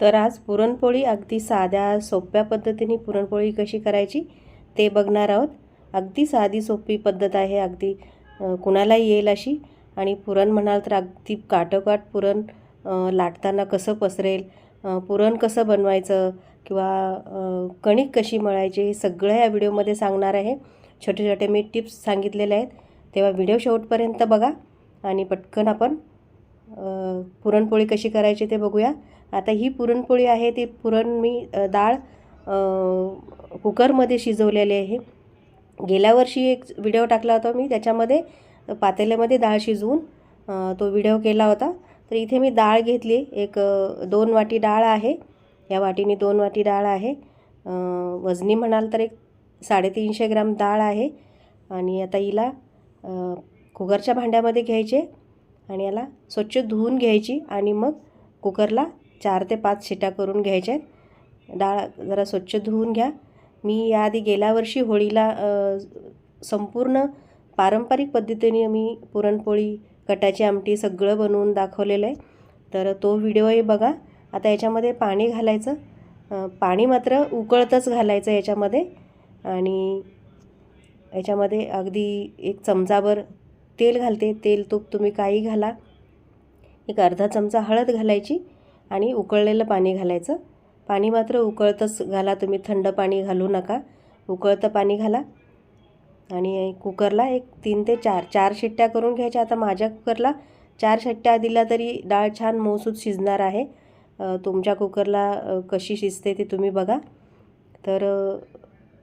तर आज पुरणपोळी अगदी साध्या सोप्या पद्धतीने पुरणपोळी कशी करायची ते बघणार आहोत. अगदी साधी सोपी पद्धत आहे अगदी कुणालाही येईल अशी. आणि पुरण म्हणाल तर अगदी काटोकाट पुरण लाटताना कसं पसरेल पुरण कसं बनवायचं किंवा कणिक कशी मळायची हे सगळं या व्हिडिओमध्ये सांगणार आहे. छोटे छोटे मी टिप्स सांगितलेले आहेत. तेव्हा व्हिडिओ शेवटपर्यंत बघा आणि पटकन आपण पुरणपोळी कशी करायची ते बघूया. आता ही पुरणपोळी आहे ती पुरण मी डाळ कुकरमध्ये शिजवलेली आहे. गेल्या वर्षी एक व्हिडिओ टाकला होता मी त्याच्यामध्ये पातेल्यामध्ये डाळ शिजवून तो व्हिडिओ केला होता. तर इथे मी डाळ घेतली एक दोन वाटी डाळ आहे. या वाटीने दोन वाटी डाळ आहे. वजनी म्हणाल तर एक साडेतीनशे ग्राम डाळ आहे. आणि आता हिला कुकरच्या भांड्यामध्ये घ्यायचे आणि याला स्वच्छ धुवून घ्यायची आणि मग कुकरला चार ते पाच शिट्या करून घ्यायच्या आहेत. डाळ जरा स्वच्छ धुवून घ्या. मी याआधी गेल्या वर्षी होळीला संपूर्ण पारंपरिक पद्धतीने मी पुरणपोळी कटाची आमटी सगळं बनवून दाखवलेलं आहे. तर तो व्हिडिओही बघा. आता याच्यामध्ये पाणी घालायचं. पाणी मात्र उकळतच घालायचं याच्यामध्ये. आणि याच्यामध्ये अगदी एक चमचाभर तेल घालते. तेल तूप तुम्ही काही घाला. एक अर्धा चमचा हळद घालायची. आणि उकळलेलं पाणी घालायचं. पाणी मात्र उकळतंच घाला तुम्ही थंड पाणी घालू नका. उकळतं पाणी घाला. आणि कुकरला एक तीन ते चार चार शिट्ट्या करून घ्यायच्या. आता माझ्या कुकरला चार शिट्ट्या दिल्या तरी डाळ छान मऊसूत शिजणार आहे. तुमच्या कुकरला कशी शिजते ते तुम्ही बघा. तर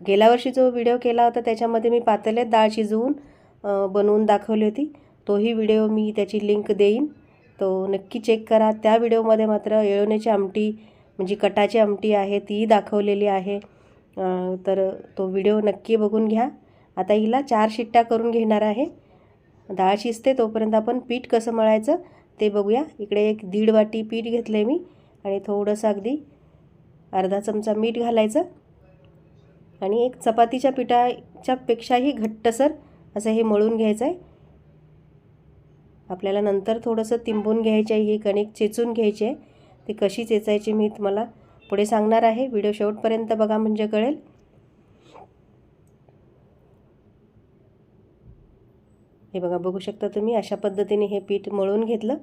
गेल्या वर्षी जो व्हिडिओ केला होता त्याच्यामध्ये मी पातेल्यात डाळ शिजवून बनवून दाखवली होती. तोही व्हिडिओ मी त्याची लिंक देईन. तो नक्की चेक करा. त्या व्हिडिओमध्ये मात्र येळवण्याची आमटी म्हणजे कटाची आमटी आहे तीही दाखवलेली आहे. तर तो व्हिडिओ नक्की बघून घ्या. आता हिला चार शिट्ट्या करून घेणार आहे. डाळ शिजते तोपर्यंत आपण पीठ कसं मळायचं ते बघूया. इकडे एक दीड वाटी पीठ घेतलं आहे मी आणि थोडंसं अगदी अर्धा चमचा मीठ घालायचं. आणि एक चपातीच्या पिठाच्या पेक्षाही घट्टसर असं हे मळून घ्यायचं आहे आपल्याला नंतर थोडंसं तिंबून घ्यायचे आहे ही कणिक चेचून घ्यायची आहे. ती कशी चेचायची मी तुम्हाला पुढे सांगणार आहे. व्हिडिओ शेवटपर्यंत बघा म्हणजे कळेल. हे बघा बघू शकता तुम्ही अशा पद्धतीने हे पीठ मळून घेतलं.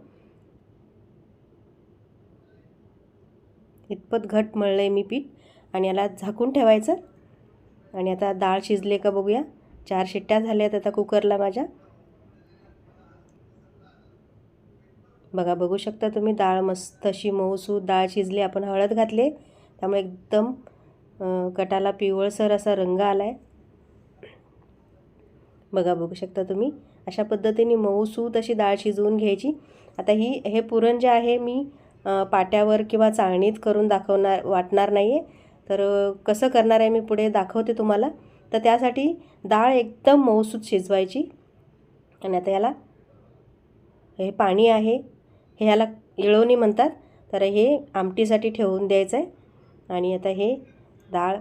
इतपत घट मळलं आहे मी पीठ. आणि याला झाकून ठेवायचं. आणि आता डाळ शिजले का बघूया. चार शिट्ट्या झाल्यात आता कुकरला माझ्या. बघा बघू शकता तुम्ही डाळ मस्त अशी मऊसूत डाळ शिजली आपण हळद घातले. त्यामुळे एकदम कटाला पिवळसर असा रंग आला आहे बघा बघू शकता तुम्ही अशा पद्धतीने मऊसूत अशी डाळ शिजवून घ्यायची. आता ही हे पुरण जे आहे मी पाट्यावर किंवा चाळणीत करून दाखवणार वाटणार नाही आहे तर कसं करणार आहे मी पुढे दाखवते तुम्हाला. तर त्यासाठी डाळ एकदम मऊसूत शिजवायची. आणि आता याला हे पाणी आहे. ह्याला येळवणी म्हणतात. तर हे आमटीसाठी ठेवून द्यायचं आहे आणि आता हे डाळ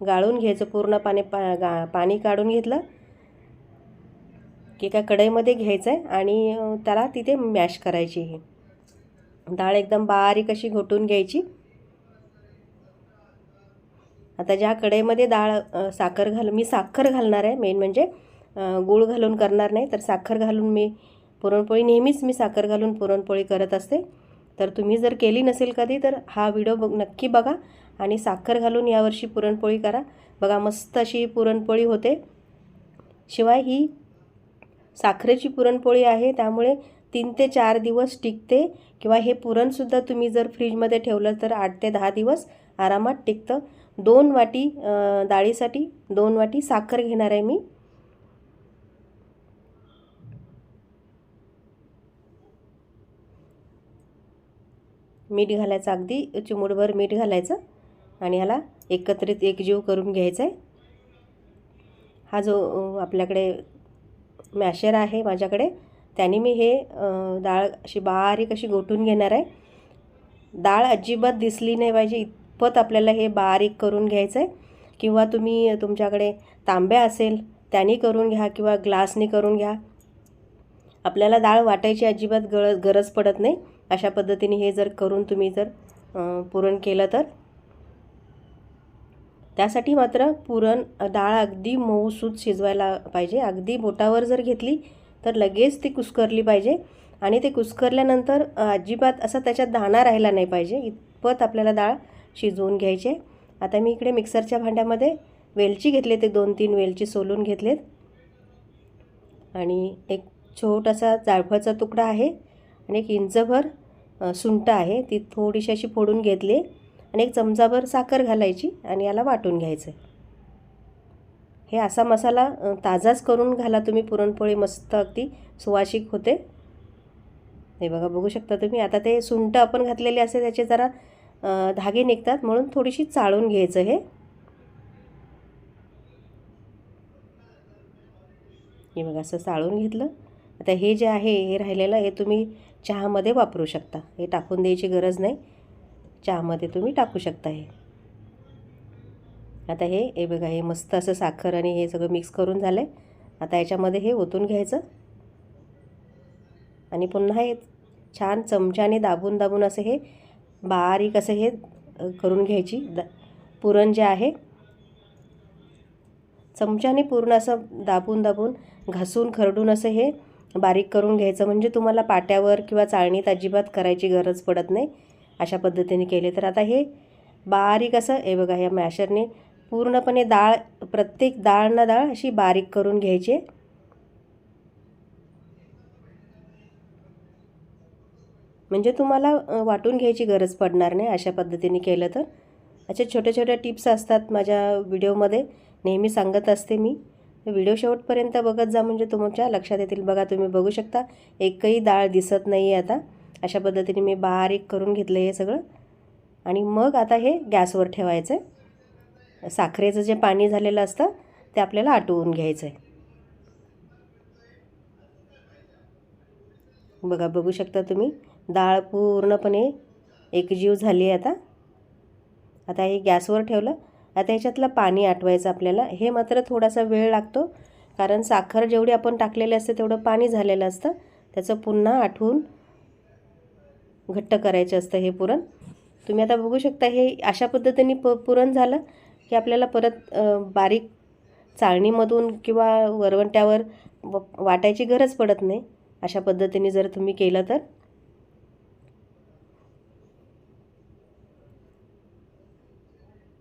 गाळून घ्यायचं. पूर्ण पाणी पा गा पाणी काढून घेतलं. की एका कढईमध्ये घ्यायचं आहे आणि त्याला तिथे मॅश करायची हे. डाळ एकदम बारीक अशी घोटून घ्यायची. आता ज्या कढईमध्ये डाळ साखर घाल मी साखर घालणार आहे. मेन म्हणजे गूळ घालून करणार नाही. तर साखर घालून मी पुरणपोळी नेहमीच मी साखर घालून पुरणपोळी करत असते. तर तुम्ही जर केली नसेल कधी तर हा व्हिडिओ बघ नक्की बघा आणि साखर घालून यावर्षी पुरणपोळी करा. बघा मस्त अशी पुरणपोळी होते. शिवाय ही साखरेची पुरणपोळी आहे त्यामुळे तीन ते चार दिवस टिकते किंवा हे पुरणसुद्धा तुम्ही जर फ्रीजमध्ये ठेवलं तर आठ ते दहा दिवस आरामात टिकतं. दोन वाटी डाळीसाठी दोन वाटी साखर घेणार आहे मी. मीठ घालायचं अगदी चिमूडभर मीठ घालायचं आणि ह्याला एकत्रित एकजीव करून घ्यायचं आहे हा जो आपल्याकडे मॅशर आहे माझ्याकडे त्याने मी हे डाळ अशी बारीक अशी गोटून घेणार आहे. डाळ अजिबात दिसली नाही पाहिजे इतपत आपल्याला हे बारीक करून घ्यायचं आहे किंवा तुम्ही तुमच्याकडे तांब्या असेल त्याने करून घ्या किंवा ग्लासने करून घ्या. आपल्याला डाळ वाटायची अजिबात गळ गरज पडत नाही. अशा पद्धतीने हे जर करून तुम्ही जर पुरण केलं तर? त्यासाठी मात्र पुरण डाळ अगदी मऊसूत शिजवायला पाहिजे. अगदी बोटावर जर घेतली तर लगेच ती कुस्करली पाहिजे. आणि ते कुस्करल्यानंतर अजिबात असा त्याच्यात दाणा राहिला नाही पाहिजे. इतपत आपल्याला डाळ शिजवून घ्यायचे आता मी इकडे मिक्सरच्या भांड्यामध्ये वेलची घेतले ते दोन तीन वेलची सोलून घेतलेत. आणि एक छोटासा जायफळचा तुकडा आहे. आणि एक इंचभर सुंट सुंठ आहे. ती थोडीशी अशी फोडून घेतली आणि एक चमचाभर साखर घालायची आणि याला वाटून घ्यायचं. हे असा मसाला ताजाच करून घाला तुम्ही. पुरणपोळी मस्त अगदी सुवासिक होते. हे बघा बघू शकता तुम्ही. आता ते सुंठ आपण घातलेले असते त्याचे जरा धागे निघतात. म्हणून थोडीशी चाळून घ्यायचं हे. हे बघा असं चाळून घेतलं. आता हे जे आहे हे राहिलेलं हे तुम्ही चहामध्ये वापरू शकता. हे टाकून द्यायची गरज नाही. चहामध्ये तुम्ही टाकू शकता हे. आता हे हे बघा हे मस्त असं साखर आणि हे सगळं मिक्स करून झालं आहे आता याच्यामध्ये हे ओतून घ्यायचं. आणि पुन्हा हे छान चमच्याने दाबून दाबून असं हे बारीक असं हे करून घ्यायची. द पुरण जे आहे चमच्याने पूर्ण असं दाबून दाबून घासून खरडून असं हे बारीक करून घ्यायचं म्हणजे तुम्हाला पाट्यावर किंवा चाळणीत अजिबात करायची गरज पडत नाही. अशा पद्धतीने केले तर आता हे बारीक असं हे बघा ह्या मॅशरने पूर्णपणे डाळ प्रत्येक डाळ ना डाळ अशी बारीक करून घ्यायची. आहे. म्हणजे तुम्हाला वाटून घ्यायची गरज पडणार नाही अशा पद्धतीने केलं तर. अशा छोट्या छोट्या टिप्स असतात माझ्या व्हिडिओमध्ये. नेहमी सांगत असते मी. व्हिडिओ शेवटपर्यंत बघत जा म्हणजे तुमच्या लक्षात येतील. बघा तुम्ही बघू शकता एकही डाळ दिसत नाही आहे आता. अशा पद्धतीने मी बारीक करून घेतलं हे सगळं. आणि मग आता हे गॅसवर ठेवायचं आहे साखरेचं जे पाणी झालेलं असतं ते आपल्याला आटवून घ्यायचं आहे बघा बघू शकता तुम्ही डाळ पूर्णपणे एकजीव झाली आहे आता. आता हे गॅसवर ठेवलं. आता ह्याच्यातलं पाणी आटवायचं आपल्याला हे मात्र थोडासा वेळ लागतो. कारण साखर जेवढी आपण टाकलेली असते तेवढं पाणी झालेलं असतं. त्याचं पुन्हा आठवून घट्ट करायचं असतं हे पुरण. तुम्ही आता बघू शकता हे अशा पद्धतीने प पुरण झालं की आपल्याला परत बारीक चाळणीमधून किंवा वरवंट्यावर व वाटायची गरज पडत नाही. अशा पद्धतीने जर तुम्ही केलं तर.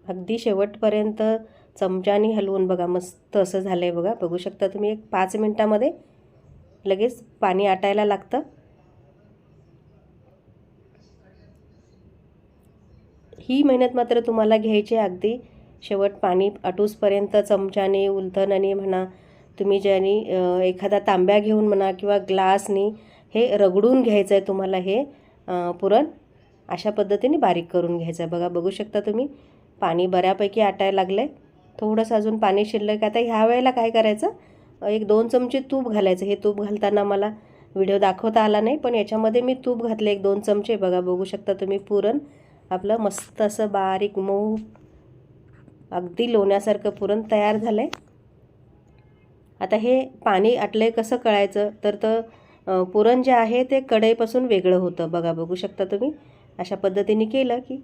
अगदी शेवटपर्यंत चमच्याने हलवून बघा मस्त असं झालं आहे बघा. बघू शकता तुम्ही एक पाच मिनटामध्ये लगेच पाणी आटायला लागतं. ही मेहनत मात्र तुम्हाला घ्यायची आहे. अगदी शेवट पाणी आटूसपर्यंत चमच्याने उलथनाने म्हणा तुम्ही ज्याने एखादा तांब्या घेऊन म्हणा किंवा ग्लासनी हे रगडून घ्यायचं आहे तुम्हाला हे पुरण अशा पद्धतीने बारीक करून घ्यायचं आहे बघा बघू शकता तुम्ही. पाणी बऱ्यापैकी आटायला लागलं. आहे थोडंसं अजून पाणी शिल्लक आहे. आता ह्या वेळेला काय करायचं? एक दोन चमचे तूप घालायचं. हे तूप घालताना मला व्हिडिओ दाखवता आला नाही पण याच्यामध्ये मी तूप घातले एक दोन चमचे. बघा बघू शकता तुम्ही पुरण. आपलं मस्त असं बारीक मऊ अगदी लोण्यासारखं पुरण तयार झालं आहे आता हे पाणी आटलं कसं कळायचं? तर तर पुरण जे आहे ते कढईपासून वेगळं होतं. बघा बघू शकता तुम्ही. अशा पद्धतीने केलं की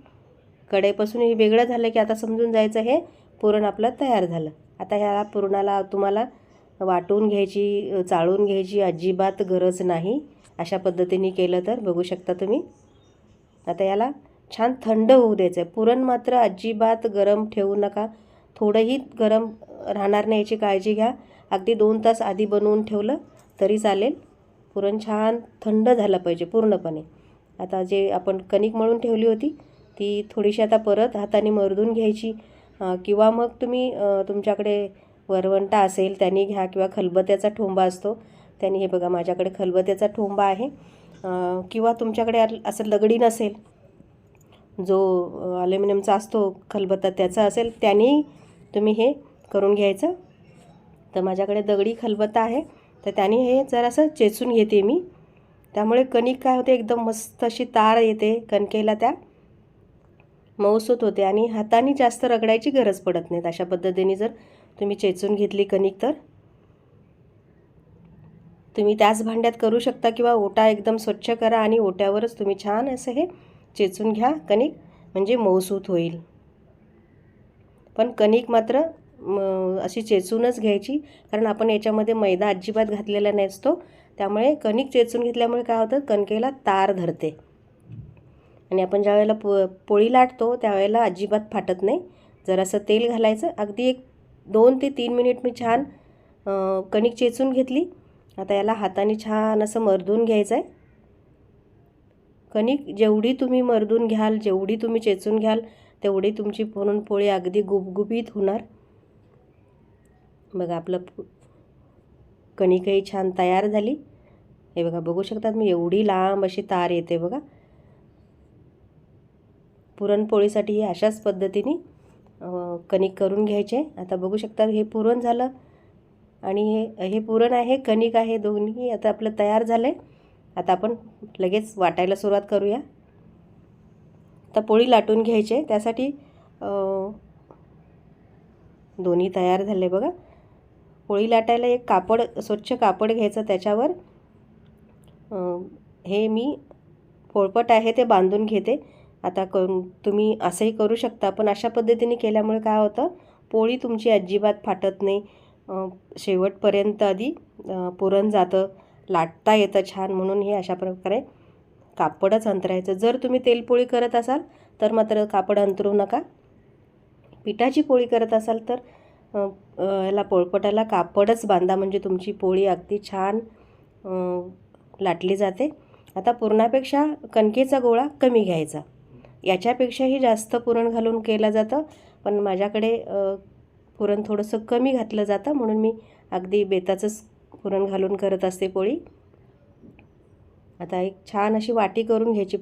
कढईपासून हे वेगळं झालं की आता समजून जायचं हे पुरण आपलं तयार झालं. आता ह्या पुरणाला तुम्हाला वाटून घ्यायची चाळून घ्यायची अजिबात गरज नाही. अशा पद्धतीने केलं तर बघू शकता तुम्ही. आता याला छान थंड होऊ द्यायचं आहे पुरण मात्र अजिबात गरम ठेवू नका. थोडंही गरम राहणार नाही याची काळजी घ्या. अगदी दोन तास आधी बनवून ठेवलं तरी चालेल. पुरण छान थंड झालं पाहिजे पूर्णपणे. आता जे आपण कणिक मळून ठेवली होती ती थोडीशी आता परत हाताने मरदून घ्यायची. किंवा मग तुम्ही तुमच्याकडे वरवंटा असेल त्यांनी घ्या किंवा खलबत्याचा ठोंबा असतो. त्यांनी हे बघा माझ्याकडे खलबत्याचा ठोंबा आहे. किंवा तुमच्याकडे असं लगडी नसेल जो ॲल्युमिनियमचा असतो खलबत्ता त्याचा असेल त्याने तुम्ही हे करून घ्यायचं. तर माझ्याकडे दगडी खलबत्ता आहे. तर त्याने हे जरासं चेचून घेते मी. त्यामुळे कणिक काय होते एकदम मस्त अशी तार येते कणकेला त्या. मऊसूत होते आणि हाताने जास्त रगडायची गरज पडत नाही अशा पद्धतीने जर तुम्ही चेचून घेतली कणिक तर? तुम्ही त्याच भांड्यात करू शकता किंवा ओटा एकदम स्वच्छ करा आणि ओट्यावरच तुम्ही छान असं हे चेचून घ्या. कणिक म्हणजे मऊसूत होईल. पण कणिक मात्र म, अशी चेचूनच घ्यायची. कारण आपण याच्यामध्ये मैदा अजिबात घातलेला नसतो. त्यामुळे कणिक चेचून घेतल्यामुळे काय होतं? कणकेला तार धरते. आणि आपण ज्या वेळेला पो पोळी लाटतो त्यावेळेला अजिबात फाटत नाही. जरासं तेल घालायचं. अगदी एक दोन ते तीन मिनिट मी छान कणिक चेचून घेतली. आता याला हाताने छान असं मर्दून घ्यायचं आहे. कणिक जेवढी तुम्ही मर्दून घ्याल जेवढी तुम्ही चेचून घ्याल तेवढी तुमची पुरणपोळी अगदी गुबगुबीत होणार. बघा आपलं कणिकही छान तयार झाली. हे बघा बघू शकतात मी एवढी लांब अशी तार येते बघा. पुरणपोळीसाठी हे अशाच पद्धतीने कणिक करून घ्यायचे. आता बघू शकता हे पुरण झालं आणि हे हे पुरण आहे कणिक आहे दोन्ही आता आपलं तयार झालं आहे आता आपण लगेच वाटायला सुरुवात करूया. आता पोळी लाटून घ्यायचे. त्यासाठी दोन्ही तयार झाले बघा. पोळी लाटायला एक कापड स्वच्छ कापड घ्यायचं त्याच्यावर. हे मी पोळपट आहे ते बांधून घेते. आता करून तुम्ही असंही करू शकता पण अशा पद्धतीने केल्यामुळे काय होतं? पोळी तुमची अजिबात फाटत नाही. शेवटपर्यंत आधी पुरण जातं लाटता येतं छान म्हणून हे अशा प्रकारे कापडच अंतरायचं. जर तुम्ही तेलपोळी करत असाल तर मात्र कापड अंतरू नका. पिठाची पोळी करत असाल तर याला पोळपटाला कापडच बांधा म्हणजे तुमची पोळी अगदी छान लाटली जाते. आता पुरणापेक्षा कणकेचा गोळा कमी घ्यायचा. याच्यापेक्षाही जास्त पुरण घालून केलं जातं. पण माझ्याकडे पुरण थोडंसं कमी घातलं जातं. म्हणून मी अगदी बेताचंच पुरण घालून करत असते पोळी. आता एक छान अशी वाटी करून घ्यायची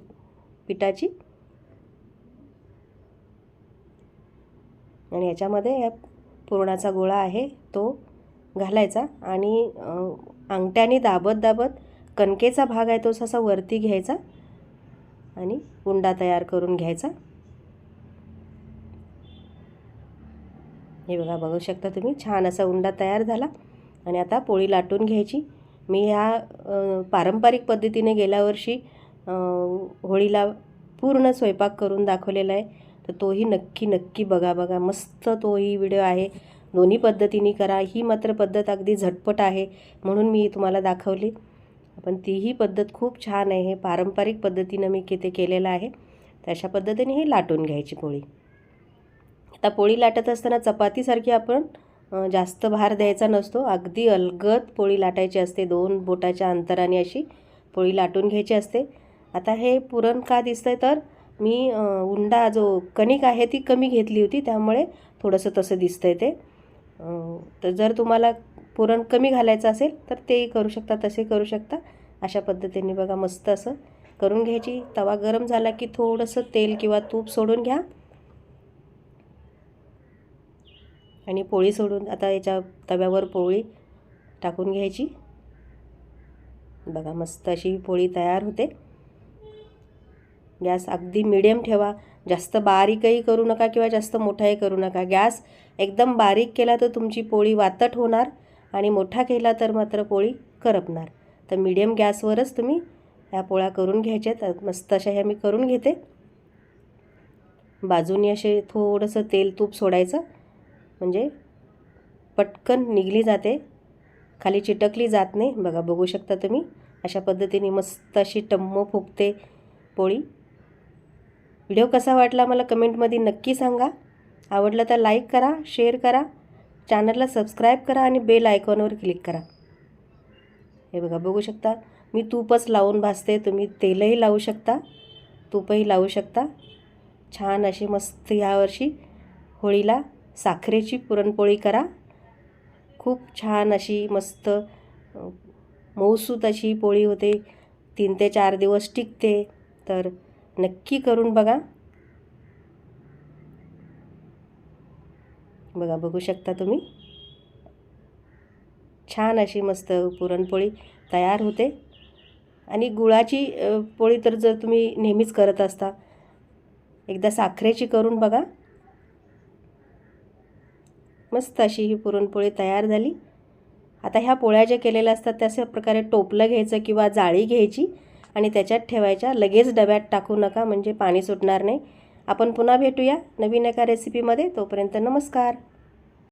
पिठाची. आणि याच्यामध्ये या पुरणाचा गोळा आहे तो घालायचा. आणि अंगठ्याने दाबत दाबत कणकेचा भाग आहे तो असा वरती घ्यायचा. आणि उंडा तयार करून घ्यायचा. हे बघा बघू शकता तुम्ही छान असा उंडा तयार झाला. आणि आता पोळी लाटून घ्यायची. मी ह्या पारंपरिक पद्धतीने गेल्या वर्षी होळीला पूर्ण स्वयंपाक करून दाखवलेला आहे. तर तोही नक्की नक्की बघा बघा. मस्त तोही व्हिडिओ आहे. दोन्ही पद्धतीने करा. ही मात्र पद्धत अगदी झटपट आहे म्हणून मी तुम्हाला दाखवली. पण तीही पद्धत खूप छान आहे पारंपरिक पद्धतीनं मी किती केलेलं आहे. तर अशा पद्धतीने ही लाटून घ्यायची पोळी. आता पोळी लाटत असताना चपातीसारखी आपण जास्त भार द्यायचा नसतो. अगदी अलगद पोळी लाटायची असते. दोन बोटाच्या अंतराने अशी पोळी लाटून घ्यायची असते. आता हे पुरण का दिसतंय तर मी उंडा जो कणिक आहे ती कमी घेतली होती त्यामुळे थोडंसं तसं दिसतंय ते. तर जर तुम्हाला पुरण कमी घालायचं असेल तर तेही करू शकता तसे करू शकता. अशा पद्धतीने बघा मस्त असं करून घ्यायची. तवा गरम झाला की थोडंसं तेल किंवा तूप सोडून घ्या. आणि पोळी सोडून आता याच्या तव्यावर पोळी टाकून घ्यायची. बघा मस्त अशी पोळी तयार होते. गॅस अगदी मिडियम ठेवा. जास्त बारीकही करू नका किंवा जास्त मोठाही करू नका. गॅस एकदम बारीक केला तर तुमची पोळी वातट होणार. आणि मोठा केला तर मात्र पोळी करपणार. तर मिडियम गॅसवरच तुम्ही ह्या पोळ्या करून घ्यायच्यात मस्त अशा ह्या मी करून घेते. बाजूनी असे थोडंसं तेल तूप सोडायचं. म्हणजे पटकन निघली जाते. खाली चिटकली जात नाही. बघा बघू शकता तुम्ही. अशा पद्धतीने मस्त अशी टम्म फुगते पोळी. व्हिडिओ कसा वाटला मला कमेंटमध्ये नक्की सांगा. आवडलं तर लाईक करा शेअर करा. चॅनलला सबस्क्राईब करा आणि बेल आयकॉनवर क्लिक करा. हे बघा बघू शकता? मी तूपच लावून भाजते. तुम्ही तेलही लावू शकता. तूपही लावू शकता. छान अशी मस्त यावर्षी होळीला साखरेची पुरणपोळी करा. खूप छान अशी मस्त अ, मऊसूत अशी पोळी होते. तीन ते चार दिवस टिकते. तर नक्की करून बघा. बघा बघू शकता तुम्ही. छान अशी मस्त पुरणपोळी तयार होते. आणि गुळाची पोळी तर जर तुम्ही नेहमीच करत असता एकदा साखरेची करून बघा. मस्त अशी ही पुरणपोळी तयार झाली. आता ह्या पोळ्या ज्या केलेल्या असतात त्या प्रकारे टोपलं घ्यायचं किंवा जाळी घ्यायची आणि त्याच्यात ठेवायच्या. लगेच डब्यात टाकू नका म्हणजे पाणी सुटणार नाही. आपण पुन्हा भेटूया नवीन एका रेसिपीमध्ये तोपर्यंत नमस्कार.